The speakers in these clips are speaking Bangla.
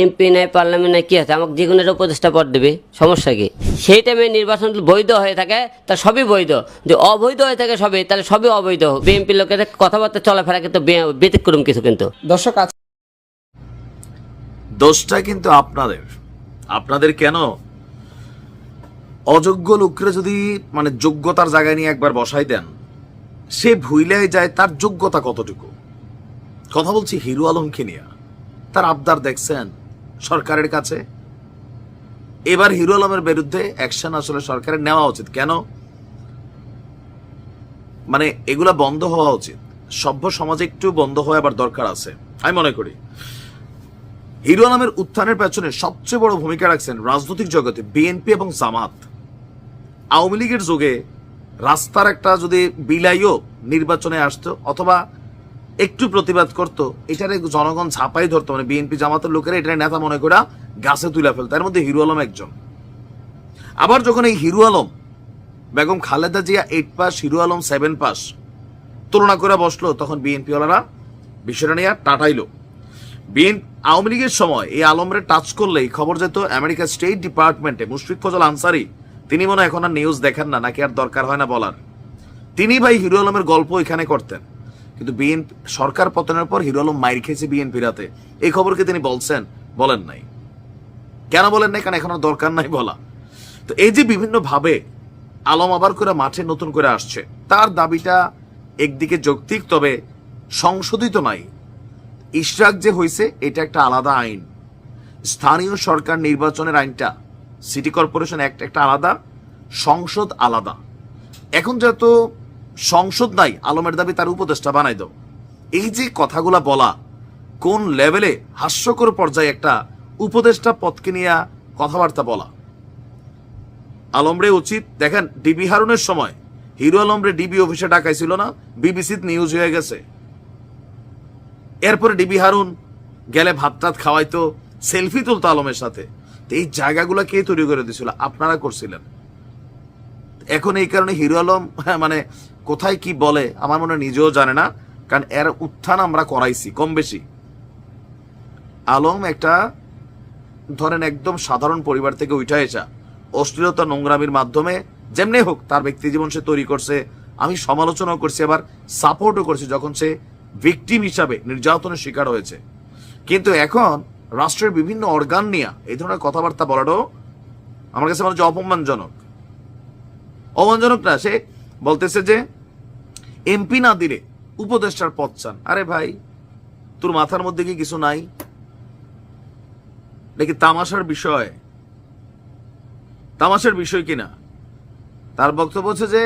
এমপি নাই পার্লামেন্ট নাই কি আছে? আমাকে যে কোনো একটা উপদেষ্টা পদ দেবে সমস্যা কি? সেই টাইমে নির্বাচন বৈধ হয়ে থাকে তা সবই বৈধ। যদি অবৈধ হয়ে থাকে সবই তাহলে সবই অবৈধ। বিএনপি লোকের কথাবার্তা চলাফেরা কিন্তু ব্যতিক্রম কিছু কিন্তু। দর্শক আজ দোষটা কিন্তু আপনাদের। আপনাদের কেন? অযোগ্য লোকরে যদি মানে যোগ্যতার জায়গায় নিয়ে একবার বসাই দেন সে ভুইলাই যায় তার যোগ্যতা কতটুকু? কথা বলছি হিরো আলমকে নিয়ে। তার আবদার দেখছেন? সরকারের কাছে। এবার হিরো আলমের বিরুদ্ধে অ্যাকশন আসলে সরকারের নেওয়া উচিত। কেন? মানে এগুলা বন্ধ হওয়া উচিত। সভ্য সমাজে একটু বন্ধ হওয়া আবার দরকার আছে, আমি মনে করি। হিরো আলমের উত্থানের পেছনে সবচেয়ে বড় ভূমিকা রাখছেন রাজনৈতিক জগতে বিএনপি এবং জামাত। আওয়ামী লীগের যুগে রাস্তার একটা যদি বিলাইও নির্বাচনে আসতো, অথবা একটু প্রতিবাদ করত, এটারে জনগণ ছাপাই ধরতো মানে বিএনপি জামাতের লোকেরা এটা নেতা মনে করে গাছে তুলে ফেলতো। এর মধ্যে হিরু আলম একজন। আবার যখন এই Hiru Alam, Begum Khaleda Zia eight pass Hiru Alam seven pass তুলনা করে বসল, তখন বিএনপি ওয়ালারা বিষয়টা নিয়ে টাটাইলো। বিএন আওয়ামী লীগের সময় এই আলমরে টাচ করলেই খবর যেত, আমেরিকা স্টেট ডিপার্টমেন্টে মুশফিক ফজল আনসারি, তিনি মনে এখন আর নিউজ দেখেন না, নাকি আর দরকার হয় না বলার। তিনি ভাই হিরু আলমের গল্প এখানে করতেন। কিন্তু বিএনপি সরকার পতনের পর হিরো আলম মাইর খেয়েছে বিএনপি রাতে। এই খবরকে তিনি বলছেন, বলেন নাই। কেন বলেন নাই? কারণ এখন দরকার নাই বলা। তো এই যে বিভিন্ন ভাবে আলম আবার করে মাঠে নতুন করে আসছে, তার দাবিটা একদিকে যৌক্তিক, তবে সংশোধিত নাই। ইশরাক যে হয়েছে এটা একটা আলাদা আইন। স্থানীয় সরকার নির্বাচনের আইনটা, সিটি কর্পোরেশন অ্যাক্ট একটা আলাদা, সংসদ আলাদা। এখন যেহেতু সংসদ নাই আলমের দাবি তার উপদেষ্টা বানাই দাও এই যে কথাগুলা বলা কোন লেভেলে হাস্যকর পর্যায়ে একটা উপদেষ্টা পদকে নিয়ে কথাবার্তা বলা। আলমরে উচিত দেখেন ডিবি হারুনের সময় হিরো আলমরে ডিবি অফিসে ডাকাইছিল না বিবিসিত নিউজ হয়ে গেছে। এরপরে ডিবি হারুন গেলে ভাত টাত খাওয়াইতো সেলফি তুলতো আলমের সাথে। এই জায়গাগুলো কে তৈরি করে দিছিল? আপনারা করছিলেন। এখন এই কারণে হিরো আলম হ্যাঁ, মানে কোথায় কি বলে, আমার মনে নিজেও জানে না, কারণ এর উত্থান আমরা করাইছি, কম বেশি। আলম একটা, ধরেন একদম সাধারণ পরিবার থেকে উঠে এসা অশ্লীলতা নোংরামির মাধ্যমে যেমনি হোক তার ব্যক্তি জীবন সে তৈরি করছে, আমি সমালোচনাও করছি, আবার সাপোর্টও করছি যখন সে ভিকটিম হিসাবে নির্যাতনের শিকার হয়েছে। কিন্তু এখন রাষ্ট্রের বিভিন্ন অর্গান নিয়ে এই ধরনের কথাবার্তা বলাটাও আমার কাছে মনে হচ্ছে অপমানজনক। অপমানজনক না, সে বলতেছে যে এমপি না দিলে উপদেষ্টার পদ চান। আরে ভাই, তোর মাথার মধ্যে কি কিছু নাই? নাকি তামাশার বিষয়? তামাশার বিষয় কিনা তার বক্তব্য হচ্ছে যে,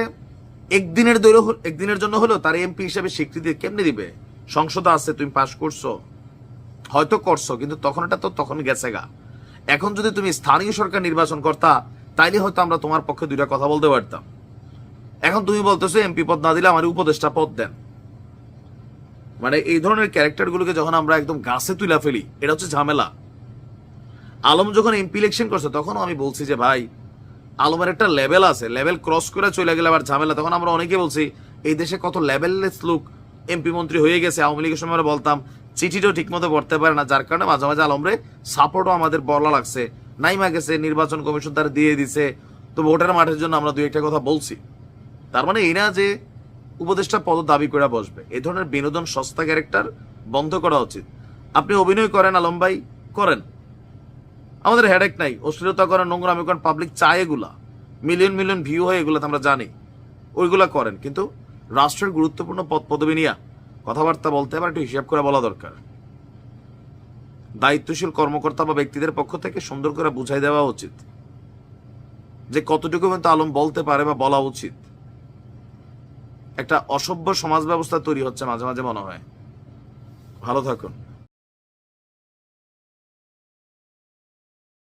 একদিনের দৈর একদিনের জন্য হলো তার এমপি হিসেবে স্বীকৃতি কেমনে দিবে? সংসদ আছে, তুমি পাশ করছ। হয়তো করছ, কিন্তু তখন এটা তো তখন গেছে গা। এখন যদি তুমি স্থানীয় সরকার নির্বাচন করতা, তাইলে হয়তো আমরা তোমার পক্ষে দুইটা কথা বলতে পারতাম। এখন তুমি বলতেছো এমপি পদ না দিলে আমার উপদেষ্টা পদ দেন। মানে এই ধরনের ক্যারেক্টারগুলোকে যখন আমরা একদম গাছে তুলে ফেলি, এটা হচ্ছে ঝামেলা। আলম যখন এমপি ইলেকশন করছে তখন আমি বলছি যে, ভাই, আলমের একটা লেভেল আছে লেভেল ক্রস করে চলে গেলে আবার ঝামেলা। তখন আমরা অনেকে বলছি, এই দেশে কত লেভেললেস লোক এমপি মন্ত্রী হয়ে গেছে, আওয়ামী লীগের সময় আমরা বলতাম, চিঠিটাও ঠিক মতো পড়তে পারে না, যার কারণে মাঝে মাঝে আলমরে সাপোর্টও আমাদের বলা লাগছে। নাইমা গেছে, নির্বাচন কমিশন তার দিয়ে দিছে। তো ভোটার মাঠের জন্য আমরা দুই একটা কথা বলছি। তার মানে এই না যে উপদেষ্টা পদ দাবি করে বসবে। এই ধরনের বিনোদন সস্তা ক্যারেক্টার বন্ধ করা উচিত। আপনি অভিনয় করেন, আলম ভাই, করেন। আমাদের হেডেক নাই, অশ্লীলতা করেন, নোংরামি করেন পাবলিক চায় এগুলা। মিলিয়ন মিলিয়ন ভিউ হয় এগুলা আমরা জানি। ওইগুলা করেন, কিন্তু রাষ্ট্রের গুরুত্বপূর্ণ পদ পদবি নিয়ে কথাবার্তা বলতে আবার একটু হিসাব করে বলা দরকার। দায়িত্বশীল কর্মকর্তা বা ব্যক্তিদের পক্ষ থেকে সুন্দর করে বুঝাই দেওয়া উচিত। যে কতটুকু পর্যন্ত আলম বলতে পারে বা বলা উচিত। একটা অসভ্য সমাজ ব্যবস্থা তৈরি হচ্ছে মাঝে মাঝে মনে হয়। ভালো থাকুন।